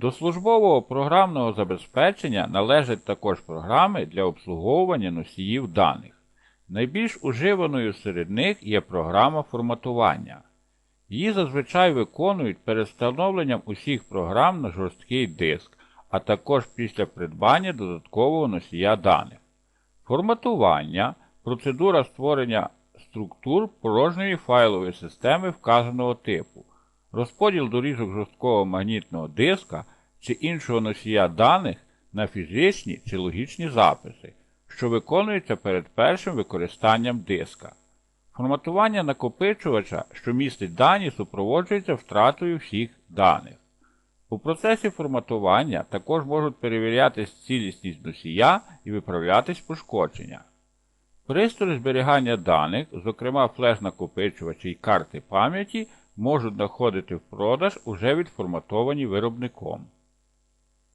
До службового програмного забезпечення належать також програми для обслуговування носіїв даних. Найбільш уживаною серед них є програма форматування. Її зазвичай виконують перед встановленням усіх програм на жорсткий диск, а також після придбання додаткового носія даних. Форматування процедура створення структур порожньої файлової системи вказаного типу, розподіл доріжок жорсткого магнітного диска чи іншого носія даних на фізичні чи логічні записи, що виконуються перед першим використанням диска. Форматування накопичувача, що містить дані, супроводжується втратою всіх даних. У процесі форматування також можуть перевірятись цілісність носія і виправлятись пошкодження. Пристрої зберігання даних, зокрема флеш-накопичувачі і карти пам'яті, можуть знаходити в продаж уже відформатовані виробником.